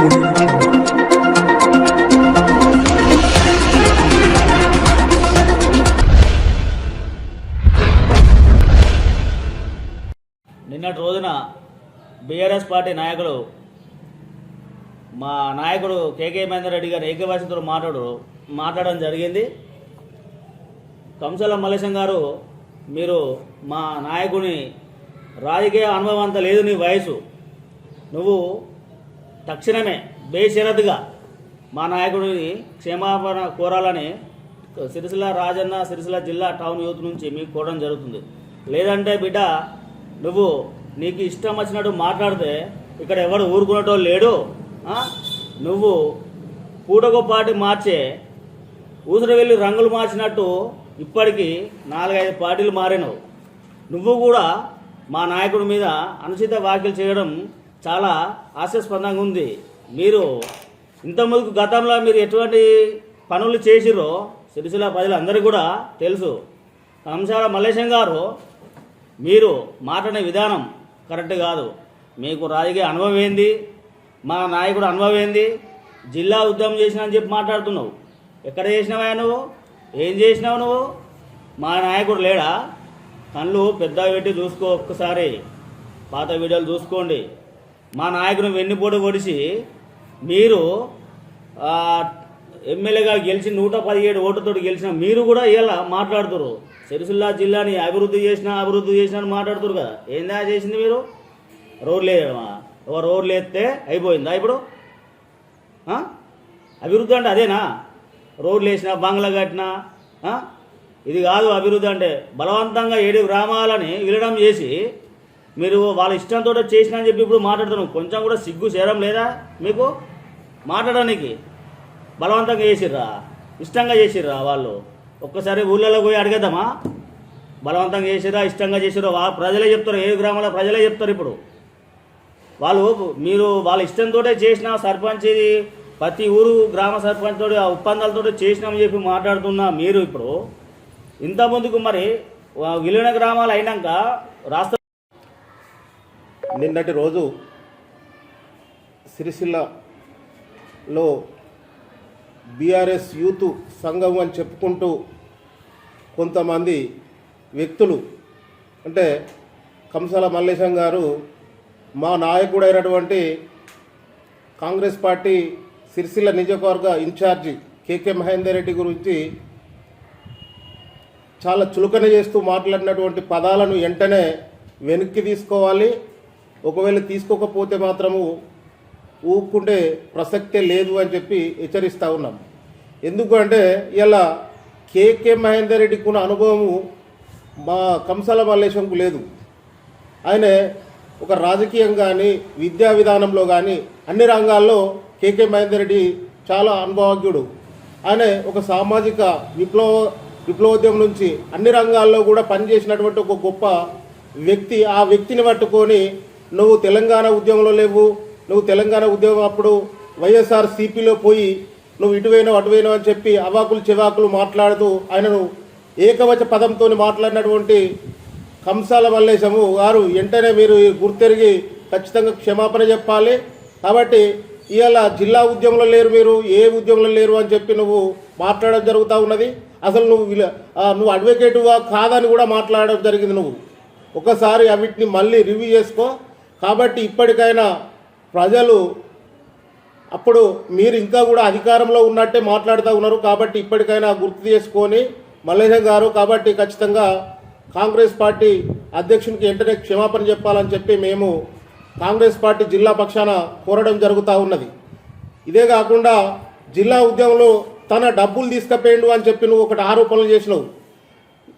నిన్నటి రోజున BRS party నాయకులు మా నాయకుడు కేకే మహేందర్ రెడ్డి గారు ఏకవాసితో మాట్లాడు మాట్లాడడం జరిగింది. కంసల మల్లేశం గారు మీరు మా నాయకుని రాజకీయ అనుభవం అంత లేదు నీ వయసు. నువ్వు తక్షణమే బేషరతుగా మా నాయకుడిని క్షమాపణ కోరాలని సిరిసిల్ల రాజన్న సిరిసిల్ల జిల్లా టౌన్ యూత్ నుంచి మీకు కోరడం జరుగుతుంది. లేదంటే బిడ్డ నువ్వు నీకు ఇష్టం వచ్చినట్టు మాట్లాడితే ఇక్కడ ఎవడు ఊరుకునేటో లేడు. నువ్వు పూటకోపాటి మార్చే ఊసర వెళ్ళి రంగులు మార్చినట్టు ఇప్పటికీ నాలుగైదు పార్టీలు మారినవు నువ్వు కూడా మా నాయకుడి మీద అనుచిత వ్యాఖ్యలు చేయడం చాలా హాస్యాస్పదంగా ఉంది. మీరు ఇంతకుముందు గతంలో మీరు ఎటువంటి పనులు చేసిరో సిరిసిల్ల ప్రజలందరికీ కూడా తెలుసు. కంసాల మల్లేశం గారు మీరు మాట్లాడే విధానం కరెక్ట్ కాదు. మీకు రాజకీయ అనుభవం ఏంది? మా నాయకుడు అనుభవం ఏంది? జిల్లా ఉద్యమం చేసినా అని చెప్పి మాట్లాడుతున్నావు. ఎక్కడ చేసినావా నువ్వు? ఏం చేసినావు నువ్వు? మా నాయకుడు లేడా? కళ్ళు పెద్ద పెట్టి చూసుకో ఒక్కసారి. పాత వీడియోలు చూసుకోండి. మా నాయకుడు వెన్నుపోటు పొడిచి మీరు ఎమ్మెల్యేగా గెలిచి నూట పదిహేడు ఓటుతో గెలిచిన మీరు కూడా ఇలా మాట్లాడుతున్నారు సిరిసిల్లా జిల్లాని అభివృద్ధి చేసినా అభివృద్ధి చేసినా అని మాట్లాడుతున్నారు కదా. ఏందా చేసింది మీరు? రోడ్లు వేయడమా? ఒక రోడ్లు వేస్తే అయిపోయిందా ఇప్పుడు? అభివృద్ధి అంటే అదేనా? రోడ్లు వేసినా బంగ్లా కట్టినా ఇది కాదు అభివృద్ధి అంటే బలవంతంగా ఏడు గ్రామాలని విలడం చేసి మీరు వాళ్ళ ఇష్టంతో చేసినా అని చెప్పి ఇప్పుడు మాట్లాడుతున్నాం కొంచెం కూడా సిగ్గు చేరం లేదా? మీకు మాట్లాడడానికి బలవంతంగా చేసిర్రా? ఇష్టంగా చేసిర్రా వాళ్ళు? ఒక్కసారి ఊళ్ళలో పోయి అడిగేద్దామా? బలవంతంగా చేసిరా ఇష్టంగా చేసిర్రా? వా ప్రజలే చెప్తారు ఏ గ్రామాల ప్రజలే చెప్తారు ఇప్పుడు. వాళ్ళు మీరు వాళ్ళ ఇష్టంతో చేసిన సర్పంచ్ ప్రతి ఊరు గ్రామ సర్పంచ్ తోటి ఆ ఒప్పందాలతో చేసినామని చెప్పి మాట్లాడుతున్నా మీరు ఇప్పుడు ఇంత ముందుకు మరి విలీన గ్రామాలు అయినాక రాష్ట్ర నిన్నటి రోజు సిరిసిల్లలో బీఆర్ఎస్ యూత్ సంఘం అని చెప్పుకుంటూ కొంతమంది వ్యక్తులు అంటే కంసాల మల్లేశం గారు మా నాయకుడైనటువంటి కాంగ్రెస్ పార్టీ సిరిసిల్ల నియోజకవర్గ ఇన్ఛార్జి కేకే మహేందర్ రెడ్డి గురించి చాలా చులకన చేస్తూ మాట్లాడినటువంటి పదాలను వెంటనే వెనక్కి తీసుకోవాలి. ఒకవేళ తీసుకోకపోతే మాత్రము ఊపుకుంటే ప్రసక్తే లేదు అని చెప్పి హెచ్చరిస్తూ ఉన్నాం. ఎందుకంటే ఇలా కేకే మహేందర్ రెడ్డికి ఉన్న అనుభవము మా కంసాల మల్లేశంకు లేదు. ఆయన ఒక రాజకీయం కానీ విద్యా విధానంలో కానీ అన్ని రంగాల్లో కేకే మహేందర్ రెడ్డి చాలా అనుభవజ్ఞుడు. ఆయన ఒక సామాజిక విప్లవ విప్లవోద్యమం నుంచి అన్ని రంగాల్లో కూడా పనిచేసినటువంటి ఒక గొప్ప వ్యక్తి. ఆ వ్యక్తిని పట్టుకొని నువ్వు తెలంగాణ ఉద్యమంలో లేవు. నువ్వు తెలంగాణ ఉద్యమం అప్పుడు వైఎస్ఆర్ సిపిలో పోయి నువ్వు ఇటువైనా అటువైనా అని చెప్పి అవాకులు చెవాకులు మాట్లాడుతూ ఆయనను ఏకవచ పదంతో మాట్లాడినటువంటి కంసాల మల్లేశము గారు వెంటనే మీరు గుర్తెరిగి ఖచ్చితంగా క్షమాపణ చెప్పాలి. కాబట్టి ఇవాళ జిల్లా ఉద్యమంలో లేరు మీరు ఏ ఉద్యమంలో లేరు అని చెప్పి నువ్వు మాట్లాడడం జరుగుతూ ఉన్నది. అసలు నువ్వు నువ్వు అడ్వకేటుగా కాదని కూడా మాట్లాడడం జరిగింది నువ్వు. ఒకసారి అవిటిని మళ్ళీ రివ్యూ చేసుకో. కాబట్టి ఇప్పటికైనా ప్రజలు అప్పుడు మీరు ఇంకా కూడా అధికారంలో ఉన్నట్టే మాట్లాడుతూ ఉన్నారు. కాబట్టి ఇప్పటికైనా గుర్తు చేసుకొని మల్లేశం గారు కాబట్టి ఖచ్చితంగా కాంగ్రెస్ పార్టీ అధ్యక్షునికి వెంటనే క్షమాపణ చెప్పాలని చెప్పి మేము కాంగ్రెస్ పార్టీ జిల్లా పక్షాన కోరడం జరుగుతూ ఉన్నది. ఇదే కాకుండా జిల్లా ఉద్యమంలో తన డబ్బులు తీసుకుపోయిండు అని చెప్పి నువ్వు ఒకటి ఆరోపణలు చేసినావు.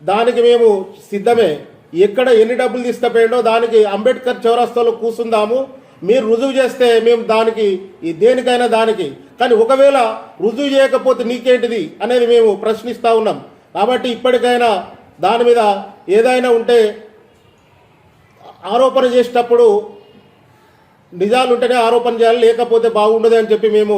దానికి మేము సిద్ధమే. ఎక్కడ ఎన్ని డబ్బులు తీసుకుపోయిండో దానికి అంబేద్కర్ చౌరస్తాలో కూర్చుందాము. మీరు రుజువు చేస్తే మేము దానికి ఈ దేనికైనా దానికి. కానీ ఒకవేళ రుజువు చేయకపోతే నీకేంటిది అనేది మేము ప్రశ్నిస్తూ ఉన్నాం. కాబట్టి ఇప్పటికైనా దాని మీద ఏదైనా ఉంటే ఆరోపణ చేసేటప్పుడు నిజాలు ఉంటేనే ఆరోపణ చేయాలి లేకపోతే బాగుండదు అని చెప్పి మేము